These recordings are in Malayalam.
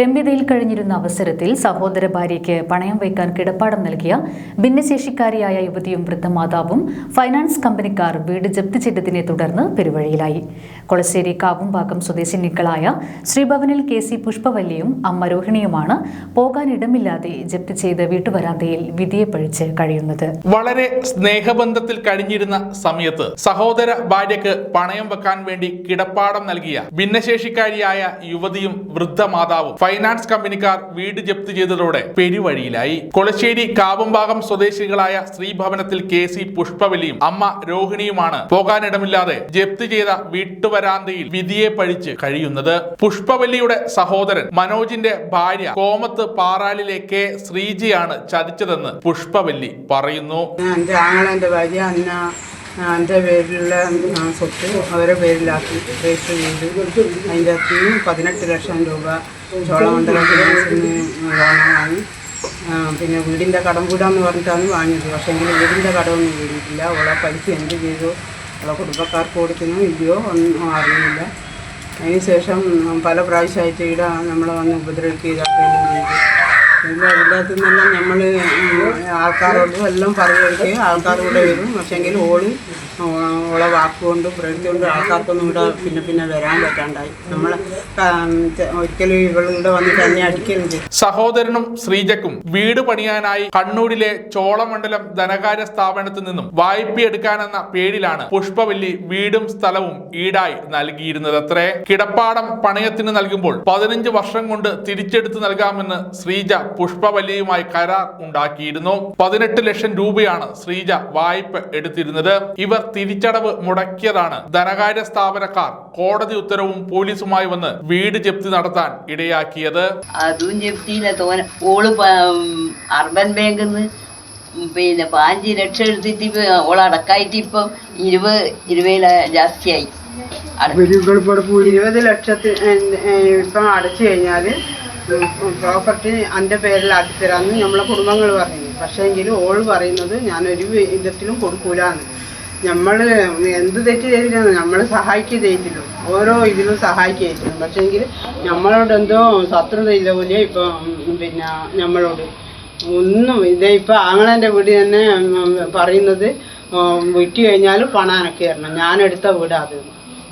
രമ്യതയിൽ കഴിഞ്ഞിരുന്ന അവസരത്തിൽ സഹോദര ഭാര്യയ്ക്ക് പണയം വയ്ക്കാൻ കിടപ്പാടം നൽകിയ ഭിന്നശേഷിക്കാരിയായ യുവതിയും വൃദ്ധമാതാവും ഫൈനാൻസ് കമ്പനിക്കാർ വീട് ജപ്തി ചെയ്തതിനെ തുടർന്ന് പെരുവഴിയിലായി. കൊളശ്ശേരി കാവുംപാക്കം സ്വദേശിനികളായ ശ്രീഭവനിൽ കെ സി പുഷ്പവല്ലിയും അമ്മ രോഹിണിയുമാണ് പോകാനിടമില്ലാതെ ജപ്തി ചെയ്ത് വീട്ടുവരാന്തയിൽ വിധിയെ പഴിച്ച് കഴിയുന്നത്. വളരെ സ്നേഹബന്ധത്തിൽ കഴിഞ്ഞിരുന്ന സമയത്ത് സഹോദര ഭാര്യയ്ക്ക് പണയം വെക്കാൻ വേണ്ടി കിടപ്പാടം നൽകിയ ഭിന്നശേഷിക്കാരിയായ യുവതിയും വൃദ്ധമാതാവും ഫൈനാൻസ് കമ്പനിക്കാർ വീട് ജപ്തി ചെയ്തതോടെ പെരുവഴിയിലായി. കൊളശ്ശേരി കാവുംഭാഗം സ്വദേശികളായ ശ്രീഭവനത്തിൽ കെ സി പുഷ്പവലിയും അമ്മ രോഹിണിയുമാണ് പോകാനിടമില്ലാതെ ജപ്തി ചെയ്ത വീട്ടുവരാന്തയിൽ വിധിയെ പഴിച്ച് കഴിയുന്നത്. പുഷ്പവലിയുടെ സഹോദരൻ മനോജിന്റെ ഭാര്യ കോമത്ത് പാറാലിലെ കെ ശ്രീജിയാണ് ചതിച്ചതെന്ന് പുഷ്പവല്ലി പറയുന്നു. എന്റെ പേരിലുള്ള സ്വത്ത് അവരെ പേരിലാക്കി രജിസ്റ്റർ ചെയ്തു. അതിന്റെ അകത്ത് നിന്ന് പതിനെട്ട് ലക്ഷം രൂപ ചോളമണ്ഡലം ഫിനാൻസിൽ നിന്ന് വാങ്ങി പിന്നെ വീടിന്റെ കടം കൂടാന്ന് പറഞ്ഞിട്ടാണ് വാങ്ങിയത്. പക്ഷേ എങ്കിൽ വീടിന്റെ കടമൊന്നും വീടിയിട്ടില്ല. അവളെ പൈസ എന്ത് ചെയ്തു? അവളെ കുടുംബക്കാർക്ക് കൊടുക്കുന്നു ഇല്ലയോ ഒന്നും അറിയുന്നില്ല അതിനുശേഷം പല പ്രാവശ്യമായിട്ട് ഇവിടെ നമ്മളെ വന്ന് ഉപദ്രവിക്കുക ചെയ്തു. പിന്നെ അതിനകത്ത് നിന്നെല്ലാം നമ്മൾ ആൾക്കാരോടും എല്ലാം പറയുകയും ആൾക്കാർ കൂടെ വരും. പക്ഷേങ്കിൽ ഓൾ ഓളെ വാക്കുകൊണ്ടും പ്രകൃതികൊണ്ടും ആൾക്കാർക്കൊന്നും ഇവിടെ പിന്നെ പിന്നെ വരാൻ പറ്റാണ്ടായി. നമ്മൾ ഒരിക്കലും ഇവളിവിടെ വന്ന് തന്നെ അടിക്കുകയും ചെയ്തു സഹോദരനും ശ്രീജക്കും വീട് പണിയാനായി കണ്ണൂരിലെ ചോളമണ്ഡലം ധനകാര്യ സ്ഥാപനത്തിൽ നിന്നും വായ്പയെടുക്കാനെന്ന പേരിലാണ് പുഷ്പവല്ലി വീടും സ്ഥലവും ഈടായി നൽകിയിരുന്നത് അത്രേ കിടപ്പാടം പണയത്തിന് നൽകുമ്പോൾ പതിനഞ്ച് വർഷം കൊണ്ട് തിരിച്ചെടുത്ത് നൽകാമെന്ന് ശ്രീജ പുഷ്പവല്ലിയുമായി കരാർ ഉണ്ടാക്കിയിരുന്നു. പതിനെട്ട് ലക്ഷം രൂപയാണ് ശ്രീജ വായ്പ എടുത്തിരുന്നത്. ഇവർ തിരിച്ചടവ് മുടക്കിയതാണ്. ധനകാര്യ സ്ഥാപനക്കാർ കോടതി ഉത്തരവും പോലീസുമായി വന്ന് വീട് ജപ്തി നടത്താൻ ഇടയാക്കിയത്. അതും ജപ്തിയില്ല തോന ഓൾ അർബൻ ബാങ്കിൽ നിന്ന് പിന്നെ പാഞ്ച് ലക്ഷം എടുത്തിട്ട് ഇപ്പൊ ഓൾ അടക്കായിട്ട് ഇപ്പൊ ഇരുപത് ഇരുപതില ജാസ്തിയായി. ഇരുപത് ലക്ഷത്തി ഇപ്പം അടച്ചു കഴിഞ്ഞാൽ പ്രോപ്പർട്ടി എന്റെ പേരിലാക്കി തരാമെന്ന് നമ്മളെ കുടുംബങ്ങൾ പറഞ്ഞു എങ്കിലും ഓൾ പറയുന്നത് ഞാനൊരു വിധത്തിലും കൊടുക്കൂലെന്ന്. നമ്മൾ എന്ത് തെറ്റ് ചെയ്തില്ലെന്ന് നമ്മൾ സഹായിക്കുക ചെയ്തില്ലോ ഓരോ ഇതിലും സഹായിക്കുക ചെയ്തില്ല പക്ഷേങ്കിൽ നമ്മളോട് എന്തോ ശത്രുതയില്ല പോലെ ഇപ്പം പിന്നെ നമ്മളോട് ഒന്നും ഇതേ ഇപ്പം ആങ്ങളെന്റെ വീട് തന്നെ പറയുന്നത് വിറ്റ് കഴിഞ്ഞാൽ പണം അനക്ക് തരണം. ഞാൻ എടുത്ത വീടാ അത്.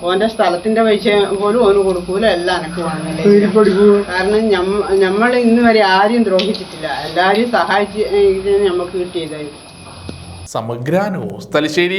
ഓന്റെ സ്ഥലത്തിന്റെ പൈസ പോലും ഓന് കൊടുക്കൂല. എല്ലാം അനക്ക് വാങ്ങില്ല കാരണം നമ്മൾ ഇന്ന് വരെ ആരെയും ദ്രോഹിച്ചിട്ടില്ല. എല്ലാരെയും സഹായിച്ച് നമുക്ക് കിട്ടിയതായിരുന്നു സമഗ്ര ന്യൂസ് തലശ്ശേരി